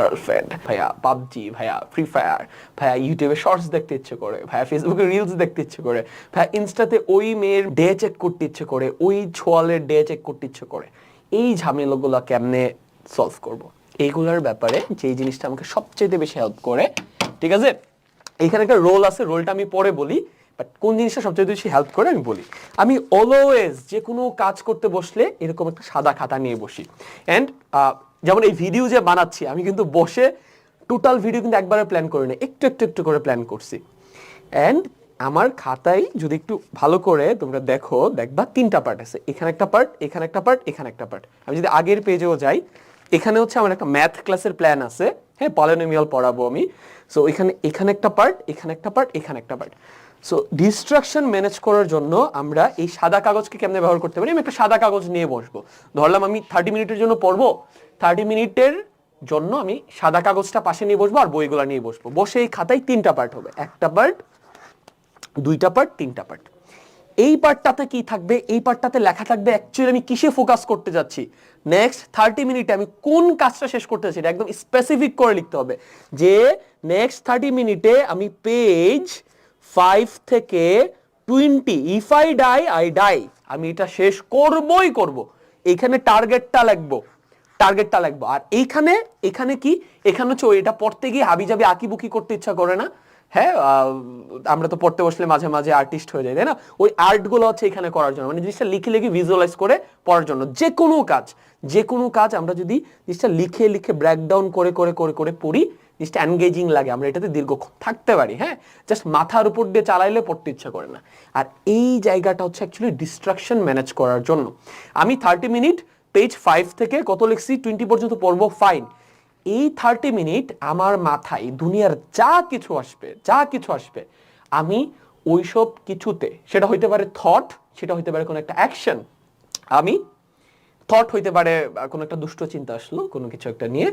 Girlfriend ভাইয়া, PUBG, ভাইয়া free fire ভাইয়া ইউটিউবে শর্টস দেখতে ইচ্ছে করে, ভাইয়া ফেসবুকে রিলস দেখতে ইচ্ছে করে, ভাইয়া ইনস্টাতে ওই মেয়ের ডে চেক করতে ইচ্ছে করে, ওই ছোয়ালের ডে চেক করতে ইচ্ছে করে। এই ঝামেলাগুলো কেমনে সলভ করব? এইগুলোর ব্যাপারে যে জিনিসটা আমাকে সবচেয়ে বেশি হেল্প করে, ঠিক আছে? এখানে একটা রোল আছে রোলটা আমি পরে বলি বাট কোন জিনিসটা সবচেয়ে বেশি হেল্প করে আমি বলি। আমি অলওয়েজ যে কোনো কাজ করতে বসলে এরকম একটা সাদা খাতা নিয়ে বসি। অ্যান্ড যেমন এই ভিডিও যে বানাচ্ছি, আমি কিন্তু বসে টোটাল ভিডিও কিন্তু একবারে প্ল্যান করি না একটু একটু একটু করে প্ল্যান করছি। অ্যান্ড আমার খাতায় যদি একটু ভালো করে তোমরা দেখো, দেখবা তিনটা পার্ট আছে। এখানে একটা পার্ট এখানে একটা পার্ট এখানে একটা পার্ট আমি যদি আগের পেজেও যাই, এখানে হচ্ছে আমার একটা ম্যাথ ক্লাসের প্ল্যান আছে। হ্যাঁ পলিনোমিয়াল পড়াবো আমি। সো এখানে এখানে একটা পার্ট এখানে একটা পার্ট এখানে একটা পার্ট সো ডিস্ট্রাকশন ম্যানেজ করার জন্য আমরা এই সাদা কাগজকে কেমনে ব্যবহার করতে পারি? আমি একটা সাদা কাগজ নিয়ে বসবো। ধরলাম আমি থার্টি মিনিটের জন্য পড়ব। থার্টি মিনিটের জন্য আমি সাদা কাগজটা পাশে নিয়ে বসবো আর বইগুলো নিয়ে বসবো। বসে এই খাতায় তিনটা পার্ট হবে। একটা পার্ট দুইটা পার্ট তিনটা পার্ট এই পার্টটাতে কি থাকবে? এই পার্টটাতে লেখা থাকবে অ্যাকচুয়ালি আমি কিসে ফোকাস করতে যাচ্ছি? নেক্সট থার্টি মিনিটে আমি কোন কাজটা শেষ করতে যাচ্ছি? এটা একদম স্পেসিফিক করে লিখতে হবে। যে নেক্সট থার্টি মিনিটে আমি পেজ ফাইভ থেকে twenty if I die I die আমি এটা শেষ করবই করব। এখানে টার্গেটটা লাগবো। টার্গেটটা লাগবো। আর এইখানে, এখানে কি? এখানে হচ্ছে এটা পড়তে গিয়ে হাবি যাবি আঁকিবুকি করতে ইচ্ছা করে না। হ্যাঁ আমরা তো পড়তে বসলে মাঝে মাঝে আর্টিস্ট হয়ে যায় তাই না? ওই আর্টগুলো হচ্ছে এখানে করার জন্য। মানে জিনিসটা লিখে লিখে ভিজুয়ালাইজ করে পড়ার জন্য। যে কোনো কাজ যে কোনো কাজ আমরা যদি জিনিসটা লিখে লিখে ব্রেকডাউন করে করে করে করে পড়ি জিনিসটা এনগেজিং লাগে, আমরা এটাতে দীর্ঘক্ষণ থাকতে পারি হ্যাঁ? জাস্ট মাথার উপর দিয়ে চালাইলে পড়তে ইচ্ছা করে না। আর এই জায়গাটা হচ্ছে অ্যাকচুয়ালি ডিস্ট্রাকশন ম্যানেজ করার জন্য। আমি থার্টি মিনিট পেজ ফাইভ থেকে কত লিখছি? টোয়েন্টি পর্যন্ত পড়ব ফাইন এই থার্টি মিনিট আমার মাথায়, দুনিয়ার যা কিছু আসবে, যা কিছু আসবে, আমি ওইসব কিছুতে, সেটা হইতে পারে থট সেটা হইতে পারে কোনো একটা অ্যাকশন আমি থট হইতে পারে কোনো একটা দুষ্ট চিন্তা আসলো, কোনো কিছু একটা নিয়ে।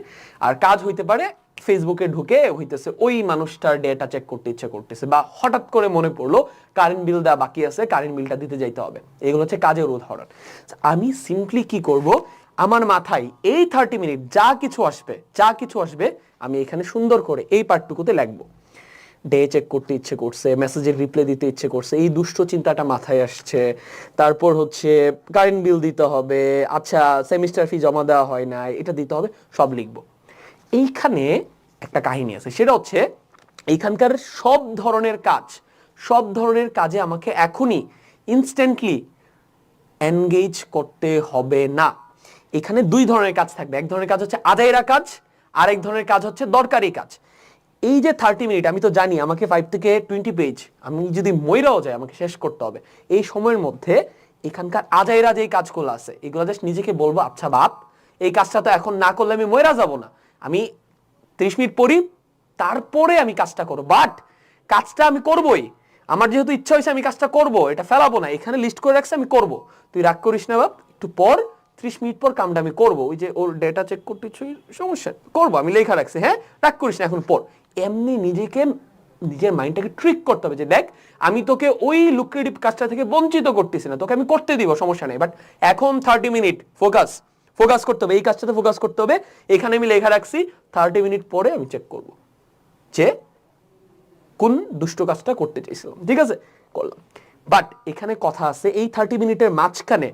আর কাজ হইতে পারে ফেসবুকে ঢুকে হইতেছে ওই মানুষটার ডেটা চেক করতে ইচ্ছে করতেছে। বা হঠাৎ করে মনে পড়ল কারেন্ট বিল দেওয়া বাকি আছে কারেন্ট বিলটা দিতে যাইতে হবে। এগুলো হচ্ছে কাজের উদাহরণ। আমি সিম্পলি কি করব? আমার মাথায় এই থার্টি মিনিট যা কিছু আসবে, যা কিছু আসবে, আমি এখানে সুন্দর করে এই পার্টটুকুতে লিখব। ডে চেক করতে ইচ্ছে করছে মেসেজের রিপ্লাই দিতে ইচ্ছে করছে, এই দুষ্ট চিন্তাটা মাথায় আসছে। তারপর হচ্ছে কারেন্ট বিল দিতে হবে আচ্ছা সেমিস্টার ফি জমা দেওয়া হয় না এটা দিতে হবে, সব লিখব। এইখানে একটা কাহিনী আছে, সেটা হচ্ছে এইখানকার সব ধরনের কাজ, সব ধরনের কাজে আমাকে এখনই ইনস্ট্যান্টলি এনগেজ করতে হবে না। এখানে দুই ধরনের কাজ থাকবে, এক ধরনের কাজ হচ্ছে আদায়রা কাজ আর এক ধরনের কাজ হচ্ছে দরকারি কাজ। এই যে থার্টি মিনিট আমি তো জানি আমাকে ফাইভ থেকে টোয়েন্টি পেজ আমি যদি ময়রাও যায় আমাকে শেষ করতে হবে। এই সময়ের মধ্যে এখানকার আজাইরা যে কাজগুলো আছে, এগুলো জাস্ট নিজেকে বলব আচ্ছা বাপ, এই কাজটা তো এখন না করলে আমি ময়রা যাব না। আমি ত্রিশ মিনিট পড়ি, তারপরে আমি কাজটা করব। বাট কাজটা আমি করবই। আমার যেহেতু ইচ্ছা হয়েছে আমি কাজটা করব, এটা ফেলাবো না। এখানে লিস্ট করে রাখছে, আমি করব। তুই রাগ করিস না বাপ, একটু পর ত্রিশ মিনিট পর কামটা আমি করব। ওই যে ওর ডেটা চেক করতে ইচ্ছে সমস্যা। করব, আমি লেখা রাখছি হ্যাঁ? রাগ করিস না, এখন পর এমনি নিজেকে, নিজের মাইন্ডটাকে ট্রিক করতে হবে যে, দেখ, আমি তোকে ওই লুক্রেটিভ কাজটা থেকে বঞ্চিত করতেছি না, তোকে আমি করতে দিব, সমস্যা নেই। বাট এখন থার্টি মিনিট ফোকাস ফোকাস করতে হবে। এই কাজটাতে ফোকাস করতে হবে। এখানে আমি লেখা রাখছি থার্টি মিনিট পরে আমি চেক করব যে, কোন দুষ্ট কাজটা করতে চাইছিলাম। ঠিক আছে? করলাম। বাট এখানে কথা আছে, এই থার্টি মিনিটের মাঝখানে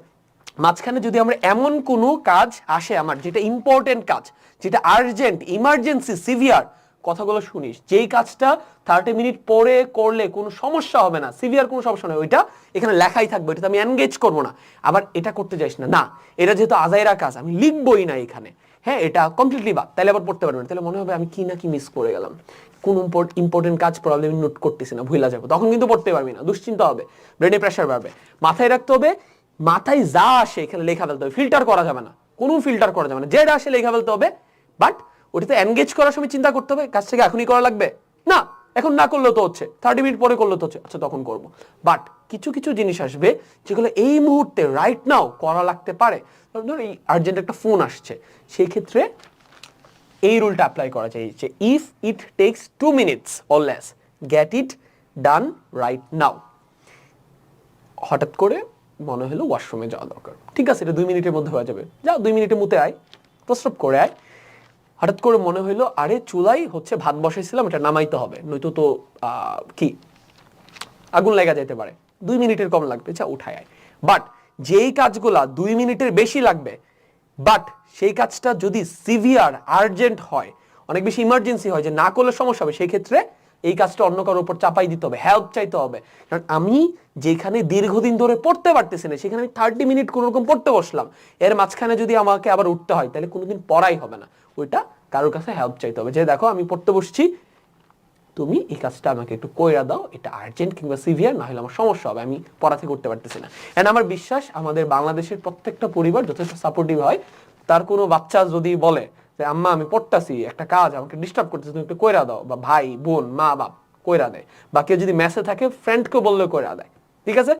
মাঝখানে যদি আমরা এমন কোনো কাজ আসে আমার, যেটা ইম্পর্টেন্ট কাজ, যেটা আর্জেন্ট ইমার্জেন্সি সিভিয়ার কথাগুলো শুনিস, যেই কাজটা থার্টি মিনিট পরে করলে কোনো সমস্যা হবে না সিভিয়ার কোনো সমস্যা নেই ওইটা এখানে লেখাই থাকবে এটা আমি এনগেজ করব না। আবার এটা করতে যাইস না না, এটা যেহেতু আজাইরা কাজ, আমি লিখবই না এখানে। হ্যাঁ এটা কমপ্লিটলি বাদ তাহলে আবার পড়তে পারবেন না। তাহলে মনে হবে আমি কি না কি মিস করে গেলাম। কোন ইম্পর্টেন্ট কাজ প্রবলেম নোট করতেছি না ভুলা যাব, তখন কিন্তু পড়তে পারবি না, দুশ্চিন্তা হবে ব্রেনে প্রেশার বাড়বে। মাথায় রাখতে হবে মাথায় যা আসে এখানে লেখা ফেলতে হবে। ফিল্টার করা যাবে না। কোনো ফিল্টার করা যাবে না। যেটা আসে লেখা ফেলতে হবে। বাট ওটাতে এনগেজ করার সময় চিন্তা করতে হবে, কাজটাকে এখনই করা লাগবে? না, এখন না করলেও তো হচ্ছে। থার্টি মিনিট পরে করলে তো হচ্ছে। আচ্ছা তখন করব। বাট কিছু কিছু জিনিস আসবে যেগুলো এই মুহূর্তে রাইট নাও করা লাগতে পারে। ধর এই আর্জেন্ট একটা ফোন আসছে। সেই ক্ষেত্রে এই রুলটা অ্যাপ্লাই করা যায় যে if it takes two minutes or less get it done right now হঠাৎ করে মনে হলো ওয়াশরুমে যাওয়া দরকার। ঠিক আছে, এটা দুই মিনিটের মধ্যে হয়ে যাবে। যাও দুই মিনিটের মধ্যে আয়, প্রস্রাব করে আয়। হঠাৎ করে মনে হইল আরে, চুলাই হচ্ছে ভাত বসাইছিলাম, এটা নামাইতে হবে। নয়তো তো কি? আগুন লেগে যেতে পারে। দুই মিনিটের কম লাগবে, যা, উঠায় আয়। বাট যেই কাজগুলা দুই মিনিটের বেশি লাগবে বাট সেই কাজটা যদি সিভিয়ার আর্জেন্ট হয়, অনেক বেশি ইমার্জেন্সি হয়, যে না করলে সমস্যা হবে, সেই ক্ষেত্রে এই কাজটা অন্য কারোর উপর চাপাই দিতে হবে হেল্প চাইতে হবে। কারণ আমি যেখানে দীর্ঘদিন ধরে পড়তে পারতেছি না, সেখানে আমি থার্টি মিনিট কোনো রকম পড়তে বসলাম। এর মাঝখানে যদি আমাকে আবার উঠতে হয়, তাহলে কোনোদিন পড়াই হবে না। ওইটা কারোর কাছে হেল্প চাইতে হবে। যে দেখো, আমি পড়তে বসছি, তুমি এই কাজটা আমাকে একটু কইরা দাও, এটা আর্জেন্ট কিংবা সিভিয়ার না হলে আমার সমস্যা হবে, আমি পড়াতে করতে পারতেছি না। এন্ড আমার বিশ্বাস, আমাদের বাংলাদেশের প্রত্যেকটা পরিবার যথেষ্ট সাপোর্টিভ হয়। তার কোনো বাচ্চা যদি বলে যে, আম্মা, আমি পড়তাছি, একটা কাজ আমাকে ডিস্টার্ব করতেছি, তুমি একটু কইরা দাও। বা, ভাই, বোন, মা, বাপ, কইরা দেয়। বা, কেউ যদি মেসে থাকে ফ্রেন্ডকে বললেও কইরা দেয়। ঠিক আছে?